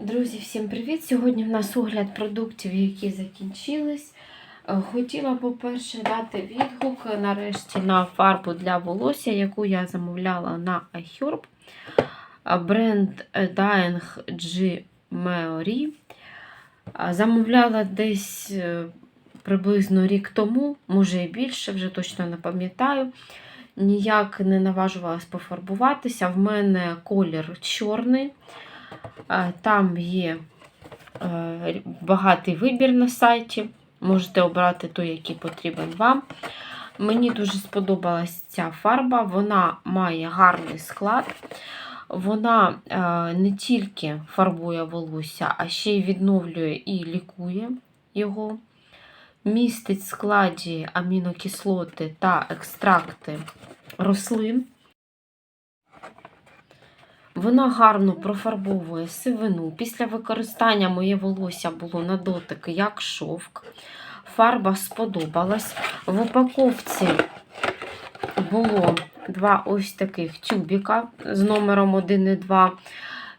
Друзі, всім привіт! Сьогодні в нас огляд продуктів, які закінчились. Е, Хотіла, по-перше, дати відгук нарешті на фарбу для волосся, яку я замовляла на iHerb. Е, Бренд Dying G Meori. Е, Замовляла десь е, приблизно рік тому, може і більше, вже точно не пам'ятаю. Ніяк не наважувалась пофарбуватися. В мене колір чорний. Там є е, багатий вибір на сайті. Можете обрати той, який потрібен вам. Мені дуже сподобалась ця фарба, вона має гарний склад. Вона е, не тільки фарбує волосся, а ще й відновлює і лікує його. Містить в складі амінокислоти та екстракти рослин. Вона гарно профарбовує сивину. Після використання моє волосся було на дотик як шовк. Фарба сподобалась. В упаковці було два ось таких тюбіка з номером 1 і 2,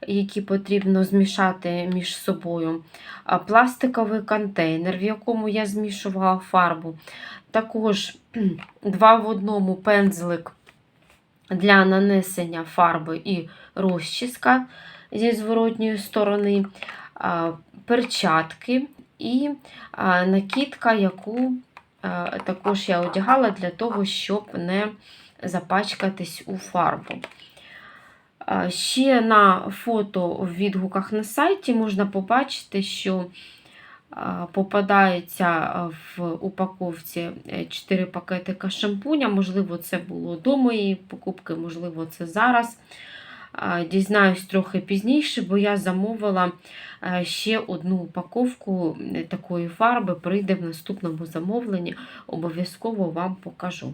які потрібно змішати між собою. Пластиковий контейнер, в якому я змішувала фарбу. Також два в одному пензлик для нанесення фарби і розчіска зі зворотньої сторони, перчатки і накидка, яку також я одягала для того, щоб не запачкатись у фарбу. Ще на фото в відгуках на сайті можна побачити, що попадається в упаковці 4 пакетика шампуня. Можливо, це було до моєї покупки, можливо, це зараз. Дізнаюсь трохи пізніше, бо я замовила е, ще одну упаковку е, такої фарби. Прийде в наступному замовленні, обов'язково вам покажу.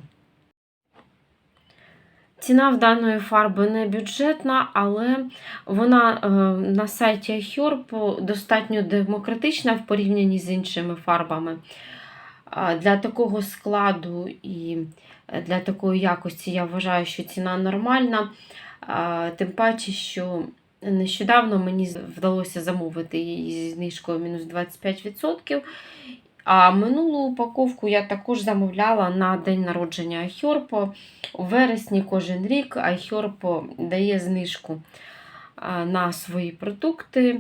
Ціна в даної фарби не бюджетна, але вона е, на сайті iHerb достатньо демократична в порівнянні з іншими фарбами. Для такого складу і для такої якості я вважаю, що ціна нормальна. Тим паче, що нещодавно мені вдалося замовити її зі знижкою мінус 25%. А минулу упаковку я також замовляла на день народження iHerb. У вересні кожен рік iHerb дає знижку на свої продукти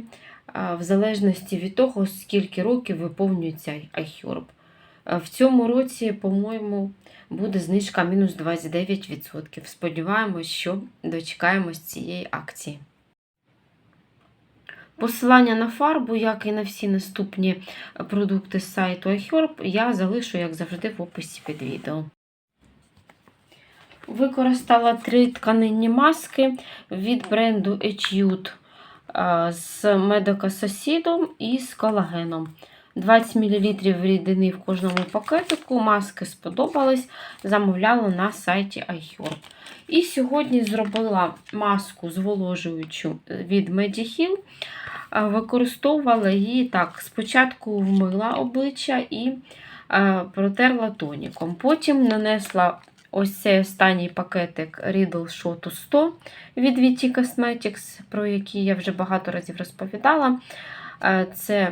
в залежності від того, скільки років виповнюється iHerb. А В цьому році, по-моєму, буде знижка мінус 29%. Сподіваємось, що дочекаємось цієї акції. Посилання на фарбу, як і на всі наступні продукти з сайту iHerb, я залишу, як завжди, в описі під відео. Використала три тканинні маски від бренду Etude з медокасосідом і з колагеном. 20 мл рідини в кожному пакетику. Маски сподобались, замовляла на сайті iHerb. І сьогодні зробила маску зволожуючу від Mediheal. Використовувала її так, спочатку вмила обличчя і протерла тоніком. Потім нанесла ось цей останній пакетик Riddle Shot 100 від VT Cosmetics, про який я вже багато разів розповідала. Це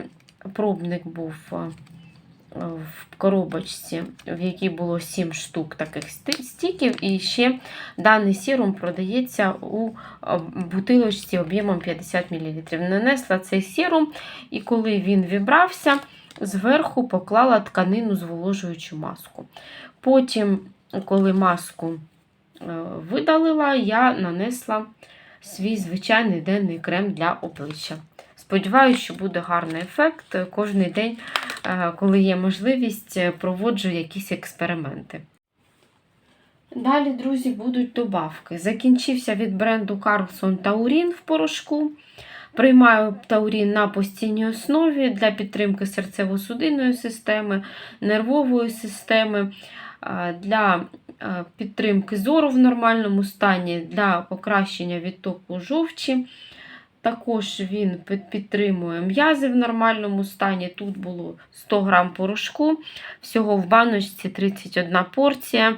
пробник був в коробочці, в якій було 7 штук таких стіків, і ще даний сірум продається у бутилочці об'ємом 50 мл. Нанесла цей сірум, і коли він вібрався, зверху поклала тканину зволожуючу маску. Потім, коли маску видалила, я нанесла свій звичайний денний крем для обличчя. Сподіваюся, що буде гарний ефект. Кожний день, коли є можливість, проводжу якісь експерименти. Далі, друзі, будуть добавки. Закінчився від бренду Carlson Taurine в порошку. Приймаю таурін на постійній основі для підтримки серцево-судинної системи, нервової системи, для підтримки зору в нормальному стані, для покращення відтоку жовчі. Також він підтримує м'язи в нормальному стані. Тут було 100 грам порошку, всього в баночці 31 порція.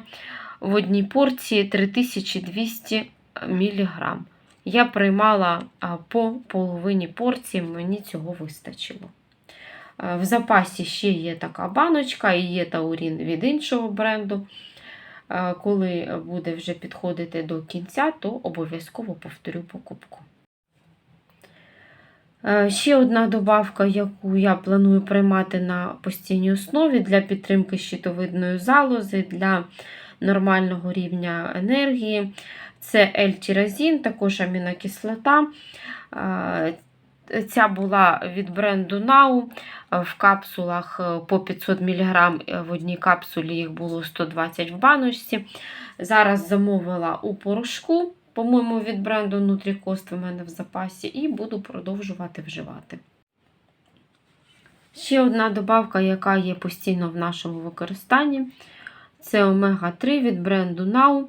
В одній порції 3200 мг. Я приймала по половині порції, мені цього вистачило. Е, В запасі ще є така баночка і є таурін від іншого бренду. Е, Коли буде вже підходити до кінця, то обов'язково повторю покупку. Е, Ще одна добавка, яку я планую приймати на постійній основі для підтримки щитовидної залози, для нормального рівня енергії. Це L-тиразін, також амінокислота. Е, Ця була від бренду Now в капсулах е, по 500 мг. В одній капсулі їх було 120 в баночці. Зараз замовила у порошку, по-моєму, від бренду Nutricost в мене в запасі, і буду продовжувати вживати. Ще одна добавка, яка є постійно в нашому використанні, це омега-3 від бренду Now.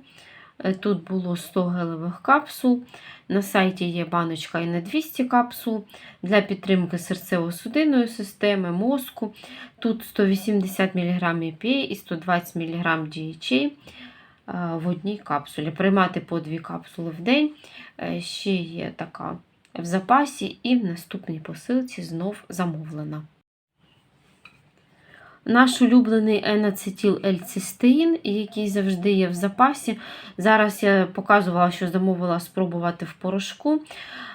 Е, Тут було 100 гелевих капсул. На сайті є баночка і на 200 капсул для підтримки серцево-судинної системи, мозку. Тут 180 мг EPA і 120 мг DHA в одній капсулі. Приймати по дві капсули в день. Е, Ще є така в запасі, і в наступній посилці знов замовлена. Наш улюблений енацетіл L-цистеїн, який завжди є в запасі. Зараз я показувала, що замовила спробувати в порошку.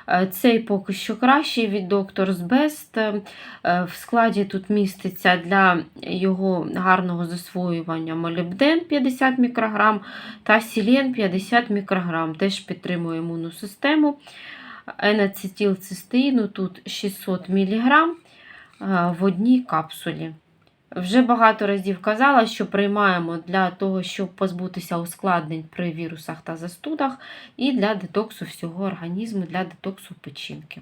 Е, Цей поки що кращий від Doctor's Best. Е, В складі тут міститься для його гарного засвоювання молібден 50 мікрограм та сілен 50 мікрограм. Теж підтримує імунну систему. Енацетилцистеїну тут 600 мг в одній капсулі. Вже багато разів казала, що приймаємо для того, щоб позбутися ускладнень при вірусах та застудах, і для детоксу всього організму, для детоксу печінки.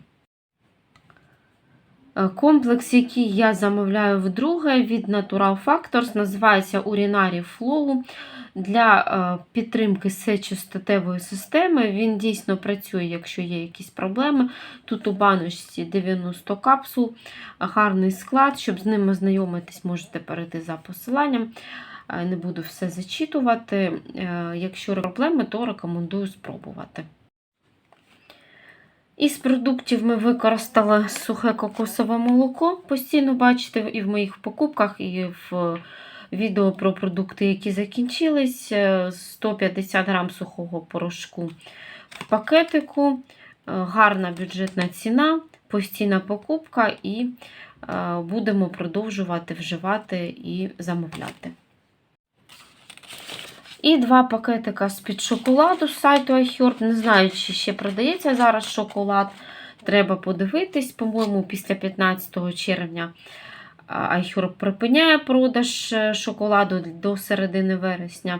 Е, Комплекс, який я замовляю вдруге від Natural Factors, називається Urinary Flow для е, підтримки сечостатевої системи. Він дійсно працює, якщо є якісь проблеми. Тут у баночці 90 капсул, гарний склад. Щоб з ним ознайомитись, можете перейти за посиланням. Е, Не буду все зачитувати. Якщо проблеми, то рекомендую спробувати. Із продуктів ми використали сухе кокосове молоко. Постійно бачите і в моїх покупках, і в відео про продукти, які закінчились. Е, 150 грам сухого порошку в пакетику. Е, Гарна бюджетна ціна, постійна покупка, і е, будемо продовжувати вживати і замовляти. І два пакетика з-під шоколаду з сайту iHerb. Не знаю, чи ще продається зараз шоколад. Треба подивитись. По-моєму, після 15 червня iHerb припиняє продаж е, шоколаду до середини вересня.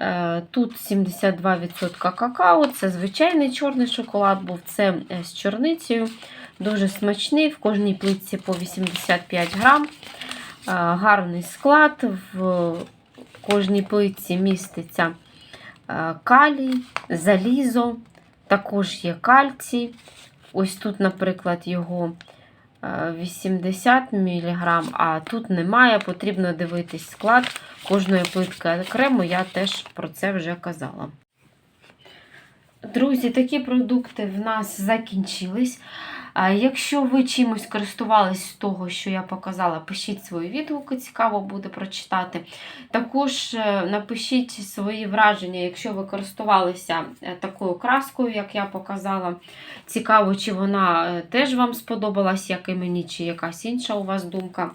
Е, Тут 72% какао, це звичайний чорний шоколад був, це е, з чорницею. Дуже смачний, в кожній плитці по 85 грам. Гарний склад. В кожній плитці міститься е, калій, залізо, також є кальцій. Ось тут, наприклад, його е, 80 мг, а тут немає, потрібно дивитись склад кожної плитки окремо, я теж про це вже казала. Друзі, такі продукти в нас закінчились. Якщо ви чимось користувались з того, що я показала, пишіть свої відгуки, цікаво буде прочитати. Також е, напишіть свої враження, якщо ви користувалися е, такою краскою, як я показала. Цікаво, чи вона е, теж вам сподобалась, як і мені, чи якась інша у вас думка.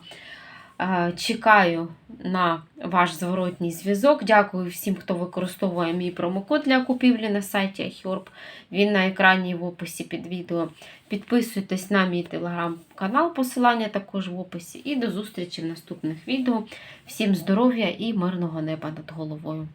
Чекаю на ваш зворотній зв'язок. Дякую всім, хто використовує мій промокод для купівлі на сайті iHerb. Він на екрані і в описі під відео. Підписуйтесь на мій телеграм-канал, посилання також в описі. І до зустрічі в наступних відео. Всім здоров'я і мирного неба над головою!